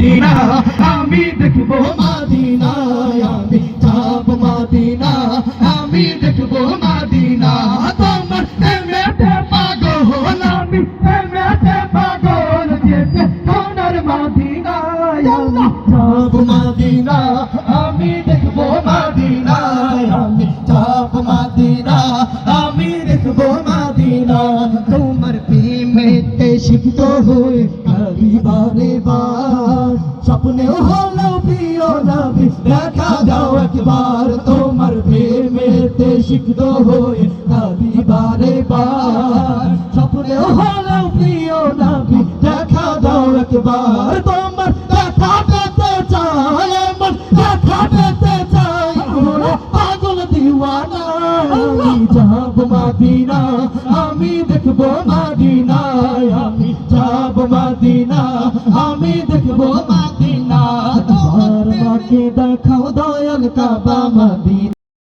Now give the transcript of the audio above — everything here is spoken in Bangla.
মাদিনা আমি দেখবো মাদিনায় আমি যাব মাদিনা আমি দেখবো মাদিনা তোমার প্রেমেতে পাগল আমি প্রেমেতে পাগল যেতে সোনার মাদিনায় আমি যাব মাদিনা আমি দেখবো মাদিনায় আমি যাব মাদিনা আমি দেখবো মাদিনা তোমার প্রেমেতে শিখত হয়ে কালি বারে বার নবী দেখা দাও একবার তোমার প্রেমেতে শিখত হয়ে কালি বারে বার হলো প্রিয় নবী দেখা দাও একবার তোমার দেখা পেতে চাই আমার দেখা পেতে চাই আমরা পাগল দিওয়ানা আমি যাব মাদিনা আমি দেখব যাব মাদিনা আমি দেখব মাদিনা। তোমার মাকে দেখাও দয়াল কাবা মাদিনা।